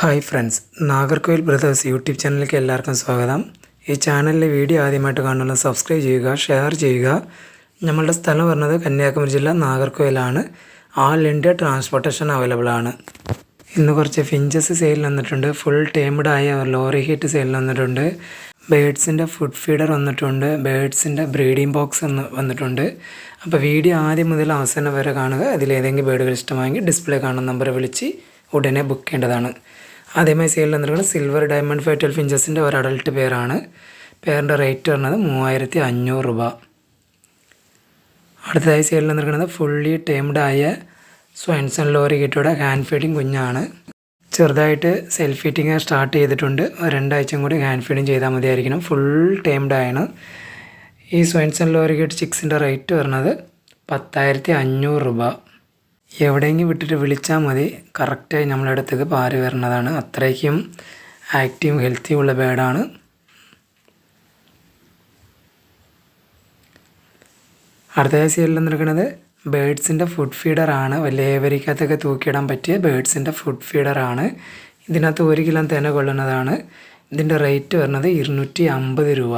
Hi friends Nagercoil brothers YouTube ചാനലിലേക്ക് എല്ലാവർക്കും സ്വാഗതം. ഈ ചാനലിലെ വീഡിയോ ആദ്യമായിട്ട് കാണുന്ന സബ്സ്ക്രൈബ് ചെയ്യുക ഷെയർ ചെയ്യുക. നമ്മളുടെ സ്ഥലം പറഞ്ഞത് കന്യാകുമരി ജില്ല നാഗർകോയിലാണ്. ആൾ ഇന്ത്യ ട്രാൻസ്പോർട്ടേഷൻ അവൈലബിൾ ആണ്. ഇന്ന് കുറച്ച് ഫിഞ്ചസ് സെയിൽ വന്നിട്ടുണ്ട്. ഫുൾ ടേംഡ് ആയ ലോറി ഹീറ്റ് സെയിൽ വന്നിട്ടുണ്ട്. ബേഡ്സിന്റെ ഫുഡ് ഫീഡർ വന്നിട്ടുണ്ട്. ബേഡ്സിന്റെ ബ്രീഡിംഗ് ബോക്സ് എന്ന് വന്നിട്ടുണ്ട്. അപ്പോൾ വീഡിയോ ആദ്യം മുതൽ അവസാനം വരെ കാണുക. അതിലേതെങ്കിലും ബേഡുകൾ ഇഷ്ടമായെങ്കിൽ ഡിസ്പ്ലേ കാണുന്ന നമ്പർ വിളിച്ച് ഉടനെ ബുക്ക് ചെയ്യേണ്ടതാണ്. ആദ്യമായി സെയിൽ വന്നിരിക്കുന്നത് സിൽവർ ഡയമണ്ട് ഫൈവ് ട്വൽവ് ഇഞ്ചസിന്റെ ഒരു അഡൾട്ട് പേരാണ് പേരിന്റെ റേറ്റ് വരുന്നത് മൂവായിരത്തി അഞ്ഞൂറ് രൂപ. അടുത്തതായി സെയിൽ വന്നിരിക്കുന്നത് ഫുള്ളി ടേംഡ് ആയ സ്വൻസൺ ലോറി കിറ്റോടെ ഹാൻഡ് ഫീഡിങ് കുഞ്ഞാണ്. ചെറുതായിട്ട് സെൽഫ് ഫീറ്റിങ് സ്റ്റാർട്ട് ചെയ്തിട്ടുണ്ട്. രണ്ടാഴ്ചയും കൂടി ഹാൻഡ് ഫീഡിങ് ചെയ്താൽ മതിയായിരിക്കണം. ഫുൾ ടേംഡ് ആണ്. ഈ സ്വൻസൺ ലോറി കിറ്റ് ചിക്സിന്റെ റേറ്റ് വരുന്നത് പത്തായിരത്തി അഞ്ഞൂറ് രൂപ. എവിടെയെങ്കിലും വിട്ടിട്ട് വിളിച്ചാൽ മതി. കറക്റ്റായി നമ്മളെ അടുത്തേക്ക് പാറി വരുന്നതാണ് അത്രയ്ക്കും ആക്റ്റീവ് ഹെൽത്തി ഉള്ള ബേഡാണ് എല്ലാം നിൽക്കുന്നത് ബേഡ്സിന്റെ ഫുഡ് ഫീഡറാണ് വലിയ ഏവരിക്കകത്തൊക്കെ തൂക്കിയിടാൻ പറ്റിയ ബേഡ്സിന്റെ ഫുഡ് ഫീഡറാണ് ഇതിനകത്ത് ഒരു കിലോ തേന കൊള്ളുന്നതാണ്. ഇതിന്റെ റേറ്റ് വരുന്നത് ഇരുന്നൂറ്റി അമ്പത് രൂപ.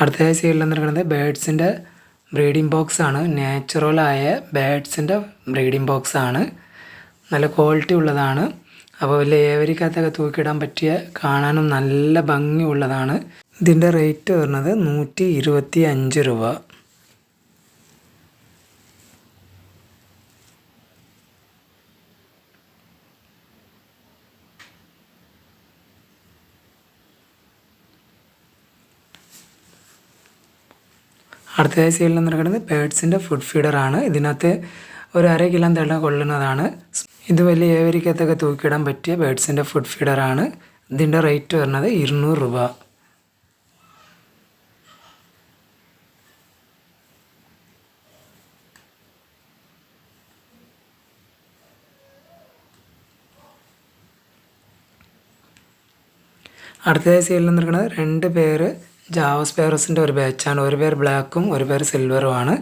അടുത്തതായി സൈഡിൽ നിൽക്കുന്നത് ബേഡ്സിന്റെ ബ്രീഡിംഗ് ബോക്സ് ആണ് നാച്ചുറലായ ബേഡ്സിന്റെ ബ്രീഡിംഗ് ബോക്സ് ആണ് നല്ല ക്വാളിറ്റി ഉള്ളതാണ്. അപ്പോൾ വലിയ ഏവരിക്കകത്തൊക്കെ തൂക്കിയിടാൻ പറ്റിയ കാണാനും നല്ല ഭംഗിയുള്ളതാണ്. ഇതിന്റെ റേറ്റ് വരുന്നത് നൂറ്റി ഇരുപത്തി അഞ്ച് രൂപ. അടുത്തതായി സൈഡിൽ നിൽക്കുന്നത് ബേഡ്സിന്റെ ഫുഡ് ഫീഡറാണ് ഇതിനകത്ത് ഒരു അര കിലോ തള്ളം കൊള്ളുന്നതാണ്. ഇത് വലിയ ഏവരിക്കത്തൊക്കെ തൂക്കിയിടാൻ പറ്റിയ ബേഡ്സിന്റെ ഫുഡ് ഫീഡറാണ് ഇതിന്റെ റേറ്റ് വരുന്നത് ഇരുന്നൂറ് രൂപ. അടുത്തതായി സൈഡിൽ നിൽക്കുന്നത് രണ്ട് പേര് ജാവസ് പേറസിന്റെ ഒരു ബാച്ചാണ്. ഒരു പേര് ബ്ലാക്കും ഒരു പേര് സിൽവറുമാണ്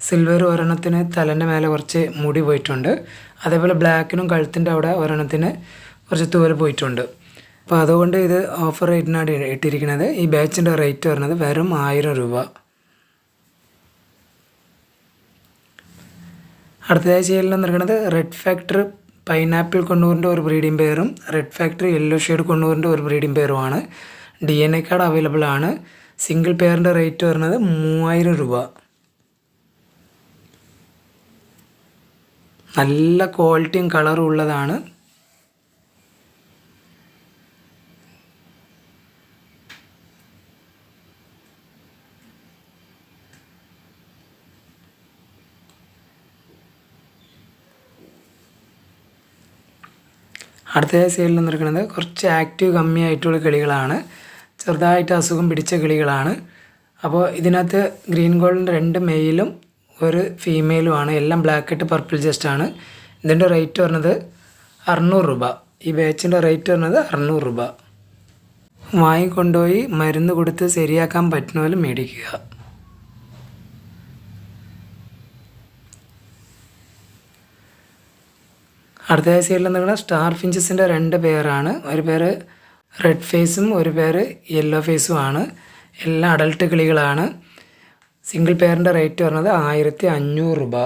സിൽവർ ഒരെണ്ണത്തിന് തലേന്റെ മേലെ കുറച്ച് മുടി പോയിട്ടുണ്ട്. അതേപോലെ ബ്ലാക്കിനും കഴുത്തിന്റെ അവിടെ ഒരെണ്ണത്തിന് കുറച്ച് തൂവൽ പോയിട്ടുണ്ട്. അപ്പോൾ അതുകൊണ്ട് ഇത് ഓഫർ റേറ്റിനാണ് ഇട്ടിരിക്കുന്നത്. ഈ ബാച്ചിന്റെ റേറ്റ് വരുന്നത് വെറും ആയിരം രൂപ. അടുത്തതായി ചെയ്യലിൽ നിൽക്കുന്നത് റെഡ് ഫാക്ടറി പൈനാപ്പിൾ കൊണ്ണൂറിന്റെ ഒരു ബ്രീഡിംഗ് പെയറും റെഡ് ഫാക്ടറി യെല്ലോ ഷെയ്ഡ് കൊണ്ണൂറിന്റെ ഒരു breeding പെയറുമാണ് D N A card available ആണ്. സിംഗിൾ പെയറിന്റെ റേറ്റ് വരുന്നത് മൂവായിരം രൂപ. നല്ല ക്വാളിറ്റിയും കളറും ഉള്ളതാണ്. അടുത്ത സൈഡിൽ നിന്നിരിക്കുന്നത് കുറച്ച് ആക്റ്റീവ് കമ്മിയായിട്ടുള്ള കിളികളാണ്. ചെറുതായിട്ട് അസുഖം പിടിച്ച കിളികളാണ്. അപ്പോൾ ഇതിനകത്ത് ഗ്രീൻ ഗോൾഡിന്റെ രണ്ട് മെയിലും ഒരു ഫീമെയിലുമാണ്. എല്ലാം ബ്ലാക്ക് ആയിട്ട് പർപ്പിൾ ജസ്റ്റ് ആണ്. ഇതിന്റെ റേറ്റ് പറഞ്ഞത് അറുന്നൂറ് രൂപ. ഈ ബാച്ചിന്റെ റേറ്റ് പറഞ്ഞത് അറുന്നൂറ് രൂപ. വാങ്ങിക്കൊണ്ടുപോയി മരുന്ന് കൊടുത്ത് ശരിയാക്കാൻ പറ്റുന്ന പോലെ മേടിക്കുക. അടുത്ത ആഴ്ചയിൽ നിന്നുള്ള സ്റ്റാർ ഫിഞ്ചസിന്റെ രണ്ട് പേരാണ്. ഒരു പേര് റെഡ് ഫേസും ഒരു പേര് യെല്ലോ ഫേസും ആണ്. എല്ലാം അഡൾട്ട് കിളികളാണ്. സിംഗിൾ പെയറിന്റെ റേറ്റ് പറഞ്ഞത് ആയിരത്തി അഞ്ഞൂറ് രൂപ.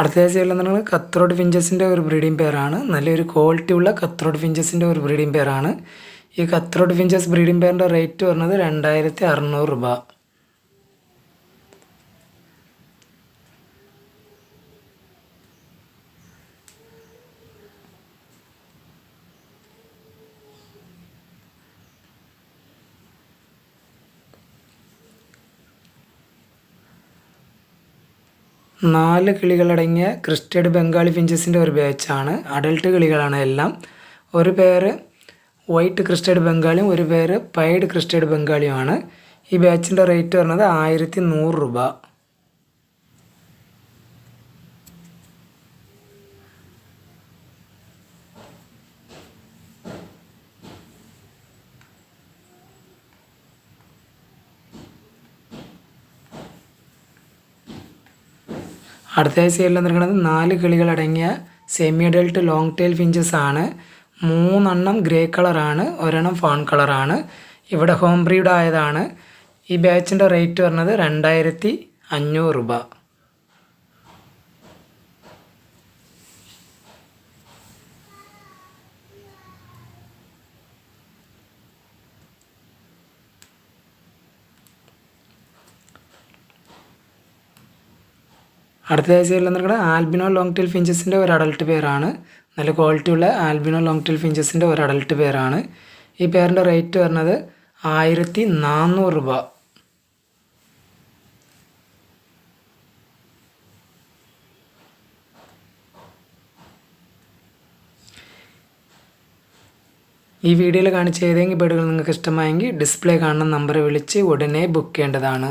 അടുത്ത സൈഡിൽ നിന്നുള്ള കത്രോഡ് ഫിഞ്ചസിന്റെ ഒരു ബ്രീഡിംഗ് പെയറാണ്. നല്ലൊരു ക്വാളിറ്റി ഉള്ള കത്രോഡ് ഫിഞ്ചസിന്റെ ഒരു ബ്രീഡിംഗ് പെയറാണ്. ഈ കത്രോഡ് ഫിഞ്ചസ് ബ്രീഡിംഗ് പെയറിന്റെ റേറ്റ് വരുന്നത് രണ്ടായിരത്തി അറുന്നൂറ് രൂപ. നാല് കിളികളടങ്ങിയ ക്രിസ്റ്റഡ് ബംഗാളി ഫിഞ്ചസിന്റെ ഒരു ബാച്ചാണ്. അഡൽട്ട് കിളികളാണ് എല്ലാം. ഒരു പേര് വൈറ്റ് ക്രിസ്റ്റഡ് ബംഗാളിയും ഒരു പേര് പൈഡ് ക്രിസ്റ്റഡ് ബംഗാളിയുമാണ്. ഈ ബാച്ചിന്റെ റേറ്റ് വരുന്നത് ആയിരത്തി നൂറ് രൂപ. അടുത്ത സൈഡിൽ നിൽക്കുന്നത് നാല് കിളികളടങ്ങിയ semi adult long tail finches ആണ്. മൂന്നെണ്ണം ഗ്രേ കളറാണ് ഒരെണ്ണം ഫോൺ കളറാണ് ഇവിടെ ഹോം ബ്രീഡ് ആയതാണ്. ഈ ബാച്ചിന്റെ റേറ്റ് പറഞ്ഞത് രണ്ടായിരത്തി അഞ്ഞൂറ് രൂപ. അടുത്ത സൈഡിൽ നിൽക്കുന്നത് ആൽബിനോ ലോങ് ടെയിൽ ഫിഞ്ചസിന്റെ ഒരു അഡൽട്ട് പേരാണ് നല്ല ക്വാളിറ്റി ഉള്ള ആൽബിനോ ലോങ് ടെയിൽ ഫിഞ്ചസിന്റെ ഒരു അഡൽട്ട് പേരാണ് ഈ പേരിന്റെ റേറ്റ് വരുന്നത് ആയിരത്തി നാനൂറ് രൂപ. ഈ വീഡിയോയിൽ കാണിച്ച ഏതെങ്കിലും ബേഡുകൾ നിങ്ങൾക്ക് ഇഷ്ടമായെങ്കിൽ ഡിസ്പ്ലേ കാണുന്ന നമ്പർ വിളിച്ച് ഉടനെ ബുക്ക് ചെയ്യേണ്ടതാണ്.